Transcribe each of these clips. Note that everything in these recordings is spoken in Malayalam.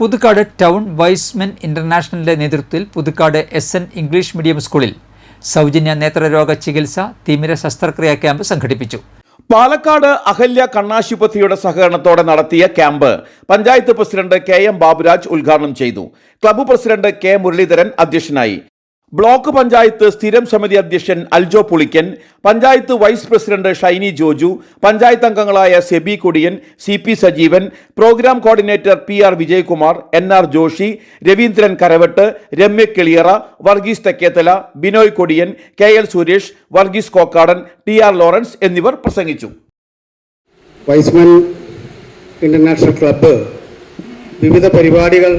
പുതുക്കാട് ടൗൺ വൈസ്മെൻ ഇന്റർനാഷണലിന്റെ നേതൃത്വത്തിൽ Puthukkad S N English medium സ്കൂളിൽ സൗജന്യ നേത്രരോഗ ചികിത്സ തിമിര ശസ്ത്രക്രിയാ ക്യാമ്പ് സംഘടിപ്പിച്ചു. പാലക്കാട് അഹല്യ കണ്ണാശുപത്രിയുടെ സഹകരണത്തോടെ നടത്തിയ camp panchayat president K M Baburaj ഉദ്ഘാടനം ചെയ്തു. ക്ലബ്ബ് പ്രസിഡന്റ് കെ മുരളീധരൻ അധ്യക്ഷനായി. ബ്ലോക്ക് പഞ്ചായത്ത് സ്ഥിരം സമിതി അധ്യക്ഷൻ അൽജോ പുളിക്കൻ പഞ്ചായത്ത് വൈസ് പ്രസിഡന്റ് ഷൈനി ജോജു പഞ്ചായത്ത് അംഗങ്ങളായ Sebi Kodiyan C P Sajeevan programme coordinator P R Vijayakumar N R Joshi Raveendran Karavatt Ramya Kiliyara Varghese Thekkethala Binoy Kodiyan K L Suresh Varghese Kokkadan T R Lawrence എന്നിവർ പ്രസംഗിച്ചു. വൈസ്മാൻ ഇന്റർനാഷണൽ ക്ലബ്ബ് വിവിധ പരിപാടികൾ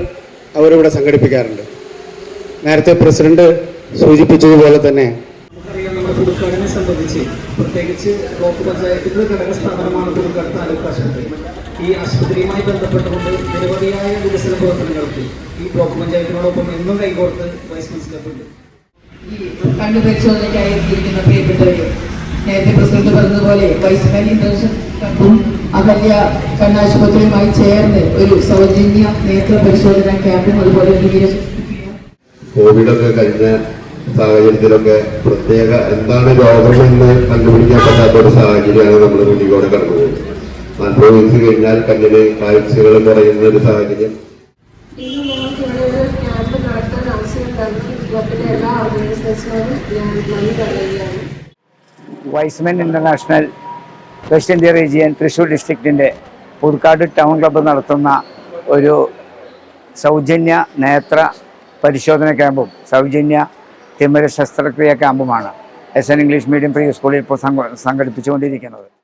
അവരിവിടെ സംഘടിപ്പിക്കാറുണ്ട്. നേരത്തെ പ്രസിഡന്റ് സൂചിപ്പിച്ചതുപോലെ തന്നെ. പുതുക്കാടിനെ സംബന്ധിച്ച് പ്രത്യേകിച്ച് ബ്ലോക്ക് പഞ്ചായത്തിന്റെ ഘടക സ്ഥാപനമാണ് പുതുക്കാട് താലൂക്ക് ആശുപത്രി. ഈ ആശുപത്രിയുമായി ബന്ധപ്പെട്ടുകൊണ്ട് നിരവധിയായ വികസന പ്രവർത്തനങ്ങൾക്ക് ഈ ബ്ലോക്ക് പഞ്ചായത്തിനോടൊപ്പം എന്നും കൈകോർത്ത് വൈസ് മനസ്സിലാക്കുന്നുണ്ട് ഈ കണ്ണു പരിശോധനയ്ക്കായി എത്തിയിരിക്കുന്ന പ്രിയപ്പെട്ടവരും നേരത്തെ പ്രസിഡന്റ് പറഞ്ഞതുപോലെ ഇന്റർനാഷണൽ ക്ലബും അഹല്യ കണ്ണാശുപത്രിയുമായി ചേർന്ന് ഒരു സൗജന്യ നേത്ര പരിശോധന ക്യാമ്പും അതുപോലെ കോവിഡൊക്കെ കഴിഞ്ഞ സാഹചര്യത്തിലൊക്കെ പ്രത്യേക എന്താണ് രോഗം എന്ന് കണ്ടുപിടിക്കാൻ പറ്റാത്ത ഒരു സാഹചര്യമാണ് നമ്മൾ കുട്ടികളോടെ കടന്നു പോകുന്നത് നാൽപ്പത് വയസ്സ് കഴിഞ്ഞാൽ കണ്ണിന് കാഴ്ചകൾ കുറയുന്ന ഒരു സാഹചര്യം Y's Men international west India region Thrissur ഡിസ്ട്രിക്റ്റിന്റെ Puthukkad town club നടത്തുന്ന ഒരു സൗജന്യ നേത്ര പരിശോധന ക്യാമ്പും സൗജന്യ തിമിര ശസ്ത്രക്രിയ ക്യാമ്പുമാണ്. S N English medium pre സ്കൂളിൽ ഇപ്പോൾ സംഘ- സംഘടിപ്പിച്ചുകൊണ്ടിരിക്കുന്നത്.